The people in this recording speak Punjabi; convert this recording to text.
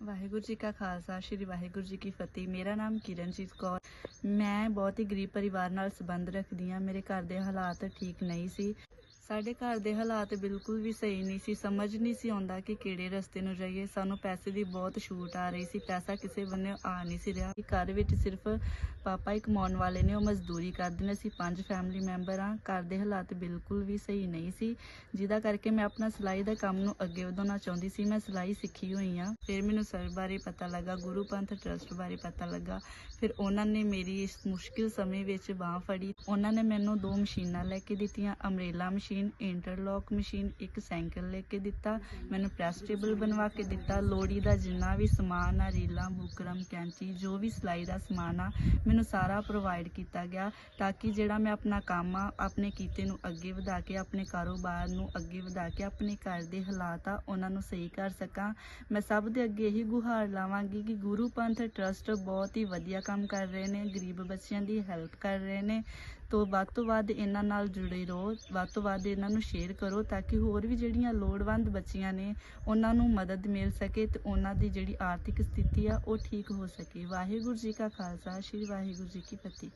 ਵਾਹਿਗੁਰੂ ਜੀ ਕਾ ਖਾਲਸਾ, ਸ੍ਰੀ ਵਾਹਿਗੁਰੂ ਜੀ ਕੀ ਫਤਿਹ। ਮੇਰਾ ਨਾਮ ਕਿਰਨਜੀਤ ਕੌਰ। ਮੈਂ ਬਹੁਤ ਹੀ ਗਰੀਬ ਪਰਿਵਾਰ ਨਾਲ ਸੰਬੰਧ ਰੱਖਦੀ ਹਾਂ। ਮੇਰੇ ਘਰ ਦੇ ਹਾਲਾਤ ਠੀਕ ਨਹੀਂ ਸੀ। ਸਾਡੇ ਘਰ ਦੇ ਹਾਲਾਤ ਬਿਲਕੁਲ ਵੀ ਸਹੀ ਨਹੀਂ ਸੀ, ਸਮਝ ਨਹੀਂ ਸੀ ਆਉਂਦਾ ਕਿ ਕਿਹੜੇ ਰਸਤੇ ਨੂੰ ਜਾਈਏ। ਸਾਨੂੰ ਪੈਸੇ ਦੀ ਬਹੁਤ ਛੂਟ ਆ ਰਹੀ ਸੀ, ਪੈਸਾ ਕਿਸੇ ਬੰਨੇ ਆ ਨਹੀਂ ਸੀ ਰਿਹਾ। ਘਰ ਵਿੱਚ ਸਿਰਫ ਪਾਪਾ ਹੀ ਕਮਾਉਣ ਵਾਲੇ ਨੇ, ਉਹ ਮਜ਼ਦੂਰੀ ਕਰਦੇ ਨੇ, ਅਸੀਂ ਪੰਜ ਫੈਮਿਲੀ ਮੈਂਬਰ ਆ ਘਰ ਦੇ ਹਾਲਾਤ ਬਿਲਕੁਲ ਵੀ ਸਹੀ ਨਹੀਂ ਸੀ। ਜਿਹਦਾ ਕਰਕੇ ਮੈਂ ਆਪਣਾ ਸਿਲਾਈ ਦਾ ਕੰਮ ਨੂੰ ਅੱਗੇ ਵਧਾਉਣਾ ਚਾਹੁੰਦੀ ਸੀ। ਮੈਂ ਸਿਲਾਈ ਸਿੱਖੀ ਹੋਈ ਆ ਫਿਰ ਮੈਨੂੰ ਸਰ ਬਾਰੇ ਪਤਾ ਲੱਗਾ, ਗੁਰੂ ਪੰਥ ਟਰਸਟ ਬਾਰੇ ਪਤਾ ਲੱਗਾ। ਫਿਰ ਉਹਨਾਂ ਨੇ ਮੇਰੀ ਇਸ ਮੁਸ਼ਕਿਲ ਸਮੇਂ ਵਿੱਚ ਬਾਹ ਫੜੀ। ਉਹਨਾਂ ਨੇ ਮੈਨੂੰ ਦੋ ਮਸ਼ੀਨਾਂ ਲੈ ਕੇ ਦਿੱਤੀਆਂ ਅਮਰੇਲਾ ਮਸ਼ੀਨ ਇੰਟਰਲੌਕ ਮਸ਼ੀਨ ਇੱਕ ਸਾਈਕਲ ਲੈ ਕੇ ਦਿੱਤਾ, ਮੈਨੂੰ ਪ੍ਰੈਸ ਟੇਬਲ ਬਣਵਾ ਕੇ ਦਿੱਤਾ। ਲੋੜੀ ਦਾ ਜਿੰਨਾ ਵੀ ਸਮਾਨ ਆ, ਰੀਲਾਂ ਬੁਕਰਮ ਕੈਂਚੀ, ਜੋ ਵੀ ਸਿਲਾਈ ਦਾ ਸਮਾਨ ਆ, ਮੈਨੂੰ ਸਾਰਾ ਪ੍ਰੋਵਾਈਡ ਕੀਤਾ ਗਿਆ ਤਾਂ ਕਿ ਜਿਹੜਾ ਮੈਂ ਆਪਣਾ ਕੰਮ ਆ, ਆਪਣੇ ਕੀਤੇ ਨੂੰ ਅੱਗੇ ਵਧਾ ਕੇ, ਆਪਣੇ ਕਾਰੋਬਾਰ ਨੂੰ ਅੱਗੇ ਵਧਾ ਕੇ, ਆਪਣੇ ਘਰ ਦੇ ਹਾਲਾਤ ਆ, ਉਹਨਾਂ ਨੂੰ ਸਹੀ ਕਰ ਸਕਾਂ। ਮੈਂ ਸਭ ਦੇ ਅੱਗੇ ਇਹੀ ਗੁਹਾਰ ਲਾਵਾਂਗੀ ਕਿ ਗੁਰੂ ਪੰਥ ਟਰਸਟ ਬਹੁਤ ਹੀ ਵਧੀਆ ਕੰਮ ਕਰ ਰਹੇ ਨੇ, ਗਰੀਬ ਬੱਚਿਆਂ ਦੀ ਹੈਲਪ ਕਰ ਰਹੇ ਨੇ। ਤੋਂ ਵੱਧ ਤੋਂ ਵੱਧ ਇਹਨਾਂ ਨਾਲ ਜੁੜੇ ਰਹੋ, ਵੱਧ ਤੋਂ ਵੱਧ ਵੱਧ ਇਹਨਾਂ ਨੂੰ ਸ਼ੇਅਰ ਕਰੋ ਤਾਂ ਕਿ ਹੋਰ ਵੀ ਜਿਹੜੀਆਂ ਲੋੜਵੰਦ ਬੱਚੀਆਂ ਨੇ ਉਹਨਾਂ ਨੂੰ ਮਦਦ ਮਿਲ ਸਕੇ ਤੇ ਉਹਨਾਂ ਦੀ ਜਿਹੜੀ ਆਰਥਿਕ ਸਥਿਤੀ ਆ ਉਹ ਠੀਕ ਹੋ ਸਕੇ। ਵਾਹਿਗੁਰੂ ਜੀ ਕਾ ਖਾਲਸਾ, ਸ੍ਰੀ ਵਾਹਿਗੁਰੂ ਜੀ ਕੀ ਫਤਿਹ।